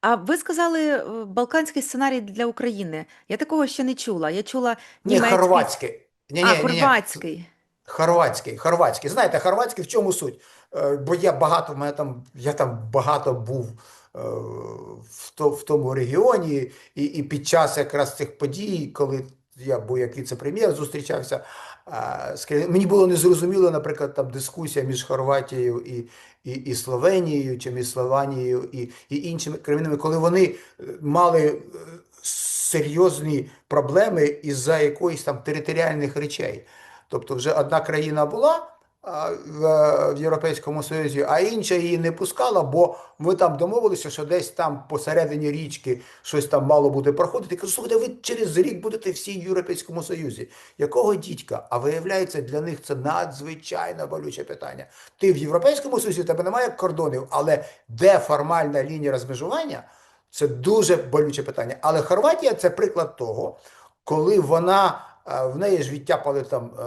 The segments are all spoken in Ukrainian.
А ви сказали, е, балканський сценарій для України. Я такого ще не чула. Я чула Ні, німецький, хорватський. Ні, а ні, ні, ні. хорватський. Хорватський, хорватський. Знаєте, хорватський в чому суть? Е, Бо я багато, в мене там, я там багато був е, в, то, в тому регіоні, і, і під час якраз цих подій, коли я був як віце-прем'єр, зустрічався, з мені було незрозуміло, наприклад, там дискусія між Хорватією і, і, і Словенією, чи між Слованією і, і іншими країнами, коли вони е, мали е, серйозні проблеми із-за якоїсь там територіальних речей. Тобто вже одна країна була в, Європейському Союзі, а інша її не пускала, бо ми там домовилися, що десь там посередині річки щось там мало буде проходити. Я кажу, слухайте, ви через рік будете всі в Європейському Союзі. Якого дідька? А виявляється, для них це надзвичайно болюче питання. Ти в Європейському Союзі, тебе немає кордонів, але де формальна лінія розмежування? Це дуже болюче питання. Але Хорватія це приклад того, коли вона в неї ж відтяпали там е,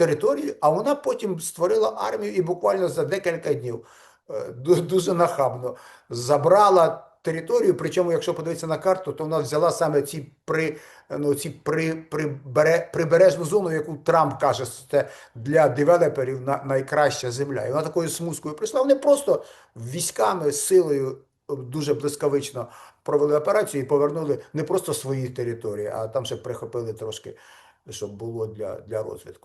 територію, а вона потім створила армію і буквально за декілька днів е, дуже нахабно забрала територію. Причому, якщо подивитися на карту, то вона взяла саме ці при, ну, ці при, прибере, прибережну зону, яку Трамп каже, що це для девелоперів на, найкраща земля. І вона такою смузкою прийшла. Вони просто військами, силою е, дуже блискавично провели операцію і повернули не просто свої території, а там ще прихопили трошки, щоб було для, для розвитку.